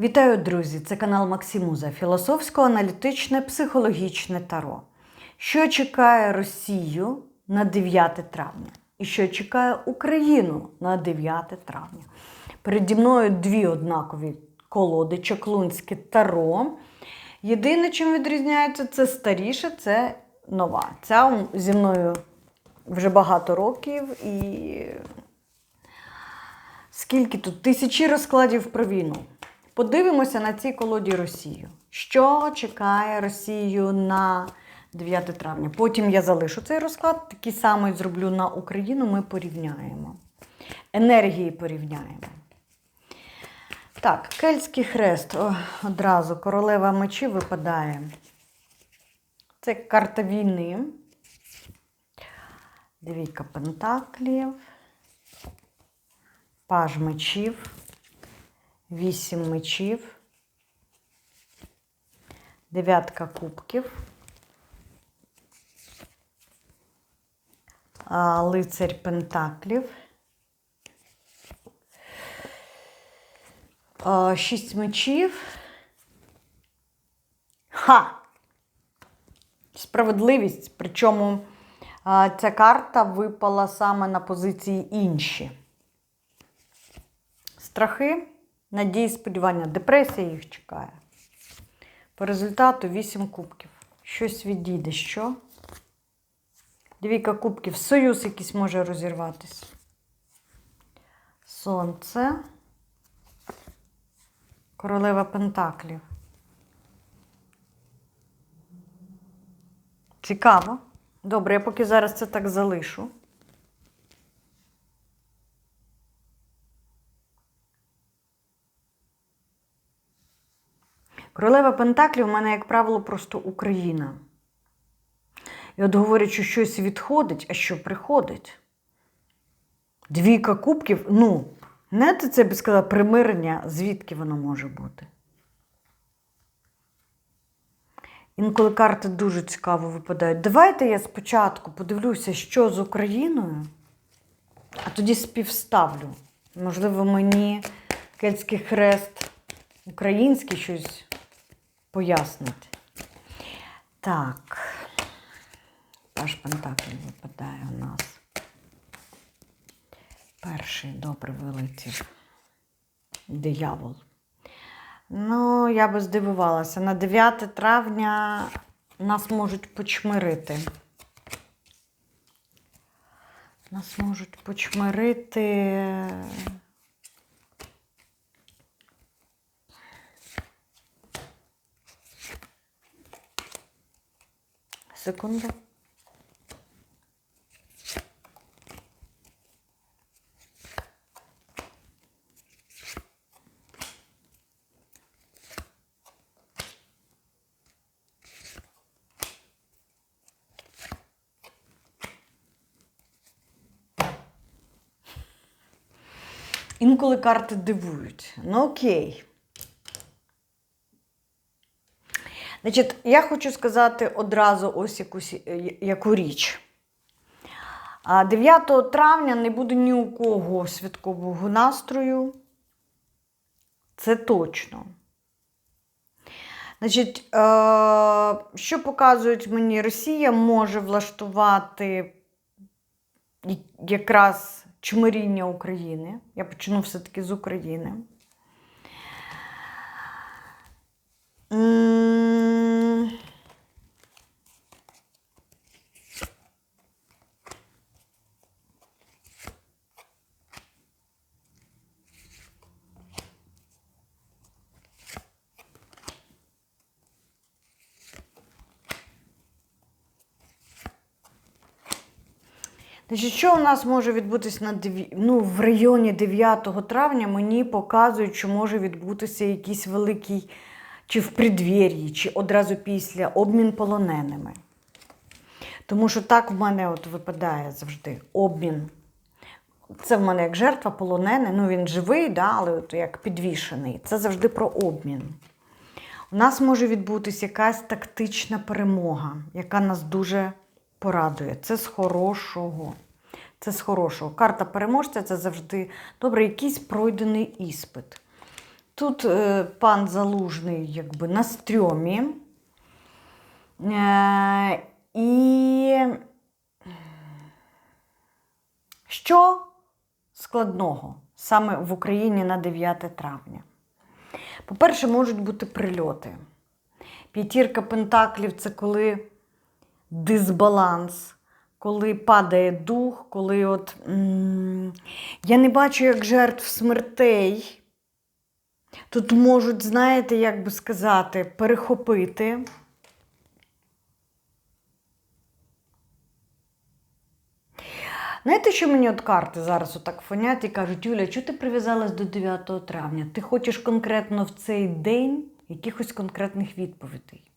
Вітаю, друзі! Це канал Максимуза, філософсько-аналітичне психологічне таро. Що чекає Росію на 9 травня? І що чекає Україну на 9 травня? Переді мною дві однакові колоди Чаклунське таро. Єдине, чим відрізняється, це старіше, це нова. Ця зі мною вже багато років і скільки тут тисячі розкладів про війну. Подивимося на цій колоді Росію. Що чекає Росію на 9 травня? Потім я залишу цей розклад, такий самий зроблю на Україну. Ми порівняємо. Енергії порівняємо. Так, Кельтський хрест. О, одразу королева мечі випадає. Це карта війни. Двійка пентаклів. Паж мечів. Вісім мечів. Дев'ятка кубків. Лицарь пентаклів. Шість мечів. Ха! Справедливість. Причому ця карта випала саме на позиції інші. Страхи, надії, сподівання, депресія їх чекає. По результату 8 кубків. Щось відійде. Що? Двійка кубків. Союз якийсь може розірватися. Сонце. Королева Пентаклів. Цікаво. Добре, я поки зараз це так залишу. Королева Пентаклів у мене, як правило, просто Україна. І от говорять, що щось відходить, а що приходить. Двійка кубків, ну, знаєте, це би сказала примирення, звідки воно може бути. Інколи карти дуже цікаво випадають. Давайте я спочатку подивлюся, що з Україною, а тоді співставлю. Можливо, мені Кельтський хрест український щось пояснить. Так. Паш Пентаклів випадає у нас. Перший добре вилетів. Диявол. Ну, я би здивувалася. На 9 травня нас можуть почмирити. Нас можуть почмирити. Секунду. Інколи карти дивують. Ну окей. Значить, я хочу сказати одразу ось якусь е, яку річ. 9 травня не буде ні у кого святкового настрою. Це точно. Значить, е, що показують мені, Росія може влаштувати якраз чмиріння України. Я почну все-таки з України. Значить, що у нас може відбутися на ну, в районі 9 травня мені показують, що може відбутися якийсь великий, чи в преддвір'ї, чи одразу після обмін полоненими. Тому що так в мене от випадає завжди обмін. Це в мене як жертва полонений, ну він живий, да, але от як підвішений. Це завжди про обмін. У нас може відбутися якась тактична перемога, яка нас дуже порадує. Це з хорошого. Це з хорошого. Карта переможця це завжди добре, якийсь пройдений іспит. Тут е, пан Залужний якби на стрьомі. Е, і що складного саме в Україні на 9 травня? По-перше, можуть бути прильоти. П'ятірка пентаклів це коли дисбаланс, коли падає дух, коли от. я не бачу як жертв смертей. Тут можуть, знаєте, як би сказати, перехопити. Знаєте, що мені от карти зараз отак фонять і кажуть, Юля, чого ти прив'язалась до 9 травня? Ти хочеш конкретно в цей день якихось конкретних відповідей.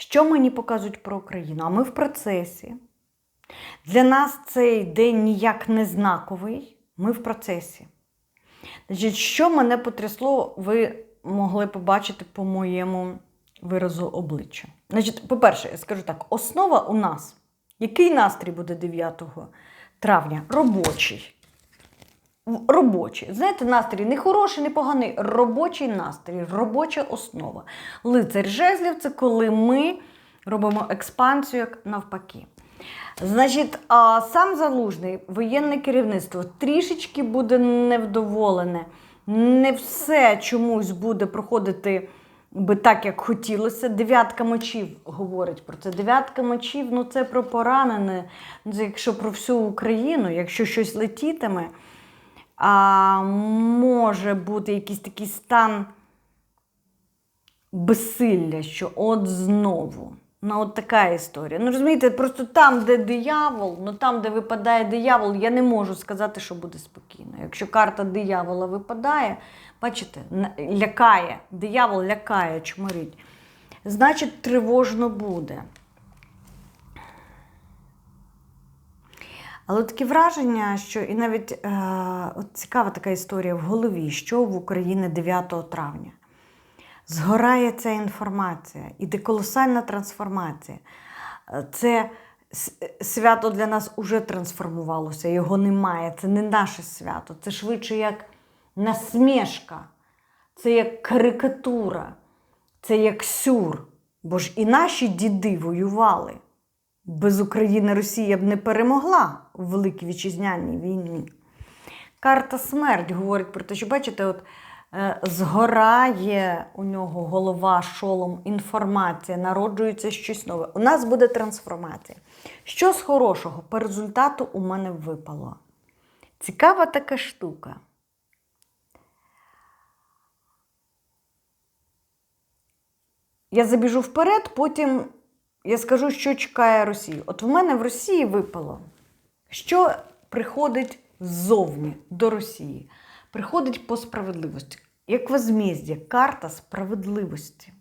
Що мені показують про Україну? А ми в процесі. Для нас цей день ніяк не знаковий, ми в процесі. Значить, що мене потрясло, ви могли побачити по моєму виразу обличчя. Значить, по-перше, я скажу так: основа у нас. Який настрій буде 9 травня? Робочий. Робочий. Знаєте, настрій не хороший, не поганий. Робочий настрій, робоча основа. Лицар жезлів це коли ми робимо експансію як навпаки. Значить, а, сам залужний воєнне керівництво трішечки буде невдоволене. Не все чомусь буде проходити би так, як хотілося. Дев'ятка мечів говорить про це. Дев'ятка мечів ну це про поранене. Якщо про всю Україну, якщо щось летітиме, а, може бути якийсь такий стан безсилля, що от знову. Ну, от така історія. Ну, розумієте, просто там, де диявол, ну там, де випадає диявол, я не можу сказати, що буде спокійно. Якщо карта диявола випадає, бачите, лякає, диявол лякає, чморить, значить, тривожно буде. Але таке враження, що і навіть е, от цікава така історія в голові, що в Україні 9 травня. Згорає ця інформація, іде колосальна трансформація. Е, Це свято для нас уже трансформувалося, його немає. Це не наше свято. Це швидше як насмішка, це як карикатура, це як сюр. Бо ж і наші діди воювали. Без України Росія б не перемогла у Великій Вітчизняній війні. Карта смерть говорить про те, що бачите, от е, згорає у нього голова шолом, інформація, народжується щось нове. У нас буде трансформація. Що з хорошого по результату у мене випало? Цікава така штука. Я забіжу вперед, потім я скажу, що чекає Росію. От в мене в Росії випало, що приходить ззовні до Росії. Приходить по справедливості. Як возмездя, карта справедливості.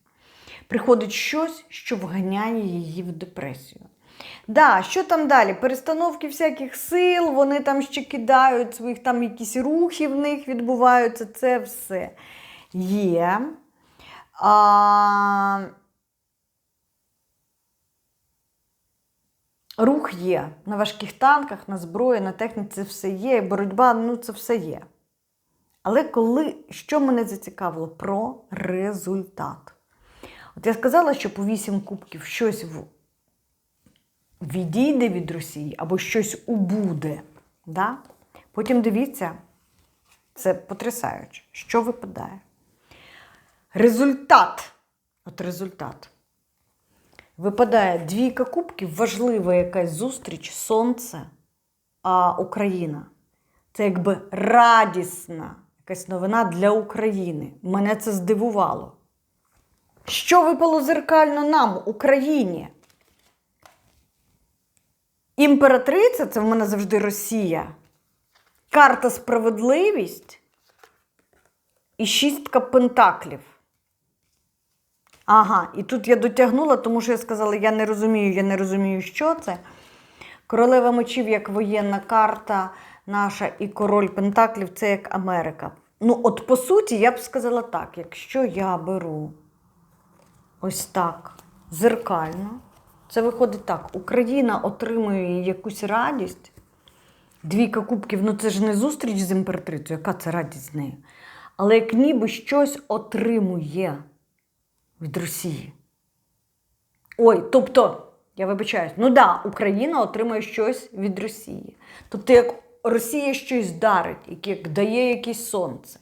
Приходить щось, що вганяє її в депресію. Да, що там далі? Перестановки всяких сил, вони там ще кидають своїх там якісь рухи в них відбуваються. Це все є. А... Рух є на важких танках, на зброї, на техніці все є, боротьба, ну це все є. Але коли, що мене зацікавило? Про результат. От я сказала, що по вісім кубків щось в... відійде від Росії або щось убуде. Да? Потім дивіться, це потрясаюче, що випадає. Результат. От результат. Випадає двійка кубків, важлива якась зустріч, сонце, а Україна. Це якби радісна якась новина для України. Мене це здивувало. Що випало зеркально нам, Україні? Імператриця це в мене завжди Росія. Карта справедливість і шістка пентаклів. Ага, і тут я дотягнула, тому що я сказала, я не розумію, я не розумію, що це. Королева мечів як воєнна карта наша, і король Пентаклів це як Америка. Ну, от по суті, я б сказала так: якщо я беру ось так, зеркально, це виходить так: Україна отримує якусь радість. Двійка кубків, ну це ж не зустріч з імператрицею, яка це радість з нею. але як ніби щось отримує від Росії. Ой, тобто, я вибачаюсь, ну да, Україна отримує щось від Росії. Тобто, як Росія щось дарить, як дає якесь сонце.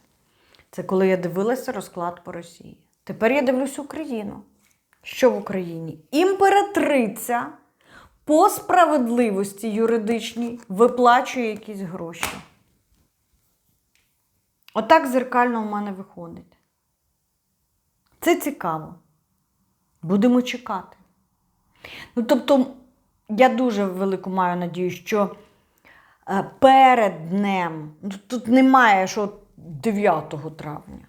Це коли я дивилася розклад по Росії. Тепер я дивлюсь Україну. Що в Україні? Імператриця по справедливості юридичній виплачує якісь гроші. Отак зеркально в мене виходить. Це цікаво. Будемо чекати. Ну, тобто, я дуже велику маю надію, що е, перед днем, ну, тут немає, що 9 травня.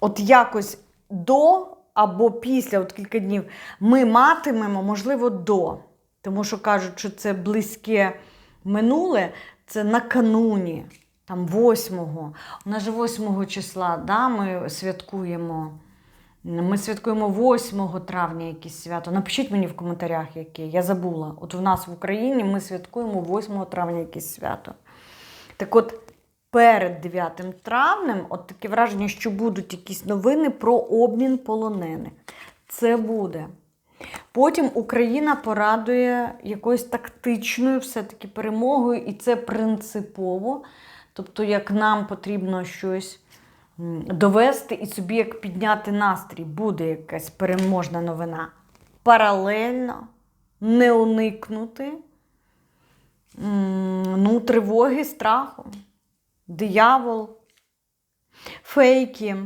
От якось до або після, от кілька днів, ми матимемо, можливо, до. Тому що кажуть, що це близьке минуле, це накануні, там 8-го. У нас же 8 числа да, ми святкуємо. Ми святкуємо 8 травня якесь свято. Напишіть мені в коментарях, яке. Я забула. От в нас в Україні ми святкуємо 8 травня якесь свято. Так от, перед 9 травнем, от таке враження, що будуть якісь новини про обмін полонених. Це буде. Потім Україна порадує якоюсь тактичною все-таки перемогою, і це принципово. Тобто, як нам потрібно щось довести і собі як підняти настрій, буде якась переможна новина. Паралельно не уникнути ну, тривоги, страху, диявол, фейки.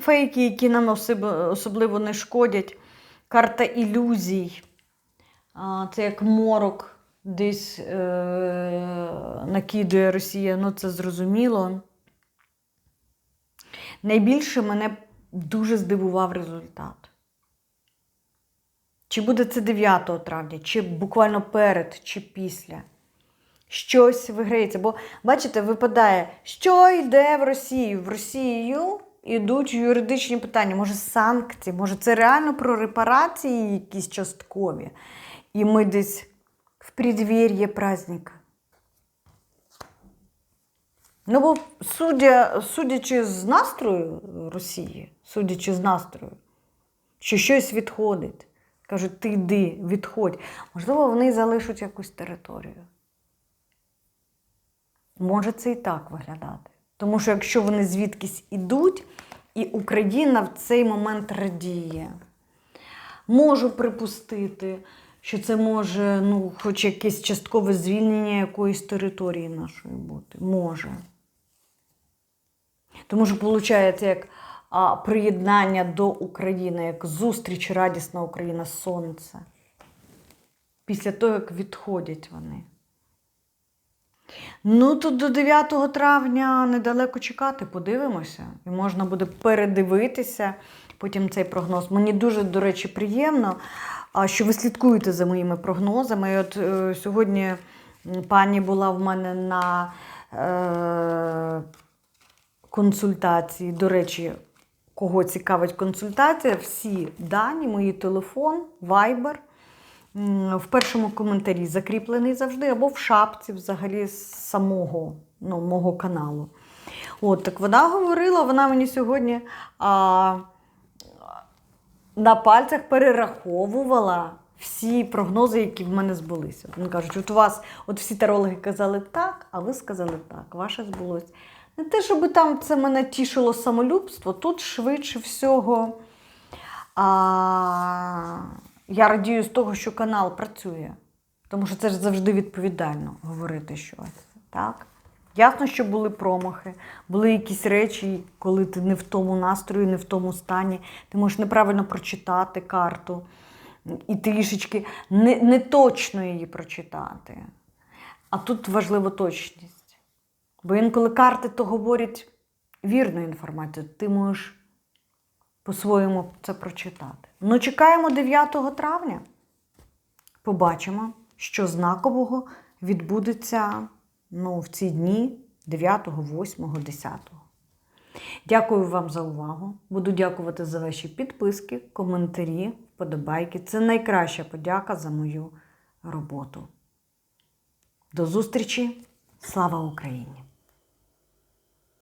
Фейки, які нам особливо не шкодять. Карта ілюзій. Це як морок десь е- накидує Росія, ну це зрозуміло. Найбільше мене дуже здивував результат. Чи буде це 9 травня, чи буквально перед, чи після. Щось виграється. Бо, бачите, випадає, що йде в Росію. В Росію йдуть юридичні питання, може, санкції, може, це реально про репарації якісь часткові. І ми десь в преддвер'ї праздника. Ну, бо судя, судячи з настрою Росії, судячи з настрою, що щось відходить. Кажуть, ти йди, відходь. Можливо, вони залишать якусь територію. Може це і так виглядати. Тому що якщо вони звідкись ідуть, і Україна в цей момент радіє. Можу припустити, що це може, ну, хоч якесь часткове звільнення якоїсь території нашої бути. Може. Тому що виходить, як а, приєднання до України, як зустріч радісна Україна Сонце. Після того, як відходять вони. Ну, тут до 9 травня недалеко чекати, подивимося. І можна буде передивитися потім цей прогноз. Мені дуже, до речі, приємно, що ви слідкуєте за моїми прогнозами. І от е, сьогодні пані була в мене на е, консультації. До речі, кого цікавить консультація, всі дані, мої телефон, м, в першому коментарі закріплений завжди, або в шапці взагалі з самого ну, мого каналу. От, так вона говорила, вона мені сьогодні а, на пальцях перераховувала всі прогнози, які в мене збулися. Вони кажуть, от у вас от всі тарологи казали так, а ви сказали так, ваше збулось. Не те, щоб там це мене тішило самолюбство, тут швидше всього. А, я радію з того, що канал працює. Тому що це ж завжди відповідально говорити щось. Так? Ясно, що були промахи, були якісь речі, коли ти не в тому настрої, не в тому стані, ти можеш неправильно прочитати карту і трішечки не, не точно її прочитати. А тут важлива точність. Бо інколи карти то говорять вірну інформацію, ти можеш по-своєму це прочитати. Ну, чекаємо 9 травня. Побачимо, що знакового відбудеться ну, в ці дні 9, 8, 10. Дякую вам за увагу. Буду дякувати за ваші підписки, коментарі, вподобайки. Це найкраща подяка за мою роботу. До зустрічі! Слава Україні!